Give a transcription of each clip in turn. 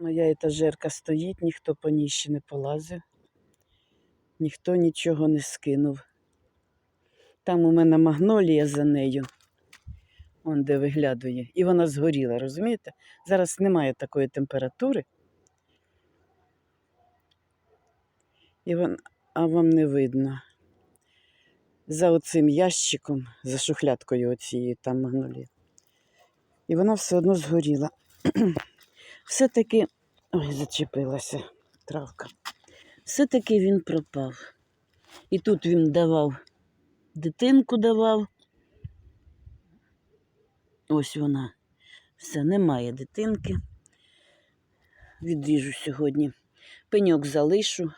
Моя етажерка стоїть, ніхто по ній ще не полазив, ніхто нічого не скинув. Там у мене магнолія за нею, он де виглядує, і вона згоріла, розумієте? Зараз немає такої температури. І вон, а вам не видно. За оцим ящиком, за шухлядкою оцією там магнолія. І вона все одно згоріла. Все-таки. Ой, зачепилася травка. Все-таки він пропав. І тут він давав, дитинку давав. Ось вона. Все, немає дитинки. Відріжу сьогодні. Пеньок залишу.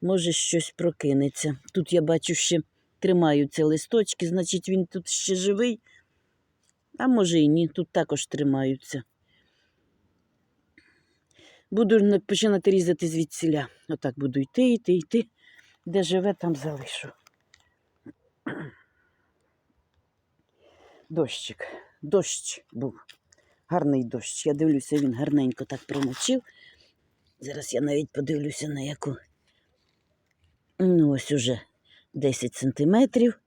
Може, щось прокинеться. Тут я бачу, ще тримаються листочки, значить, він тут ще живий. А може і ні, тут також тримаються. Буду починати різати звідсіля. Отак буду йти, йти, йти. Де живе, там залишу. Дощик. Дощ був. Гарний дощ. Я дивлюся, він гарненько так промочив. Зараз я навіть подивлюся, на яку. Ну, ось уже 10 сантиметрів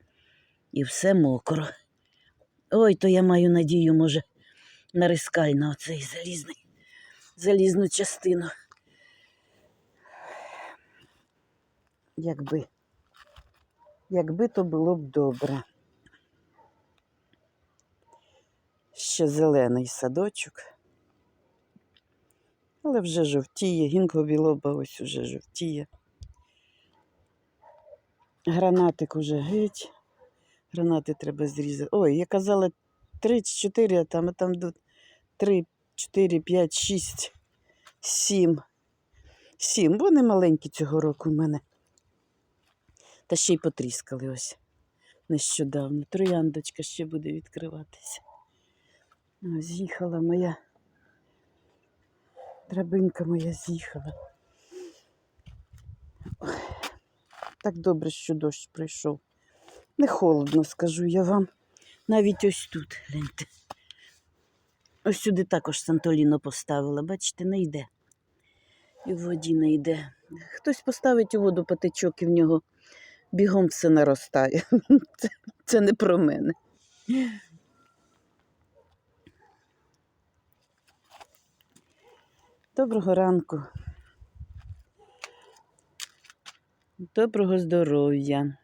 і все мокро. Ой, то я маю надію, може, на рискаль на оцей залізний, залізну частину. Якби, якби то було б добре. Ще зелений садочок. Але вже жовтіє, гінко білоба ось уже жовтіє. Гранатик уже геть. Гранати треба зрізати. Ой, я казала 3-4, а там, а там 3, 4, 5, 6, 7. 7. Вони маленькі цього року в мене. Та ще й потріскали ось нещодавно. Трояндочка ще буде відкриватися. З'їхала моя. Драбинка моя з'їхала. Так добре, що дощ прийшов. Не холодно, скажу я вам. Навіть ось тут, гляньте. Ось сюди також Сантоліно поставила, бачите, не йде. І в воді не йде. Хтось поставить у воду патичок і в нього бігом все наростає. Це, це не про мене. Доброго ранку. Доброго здоров'я.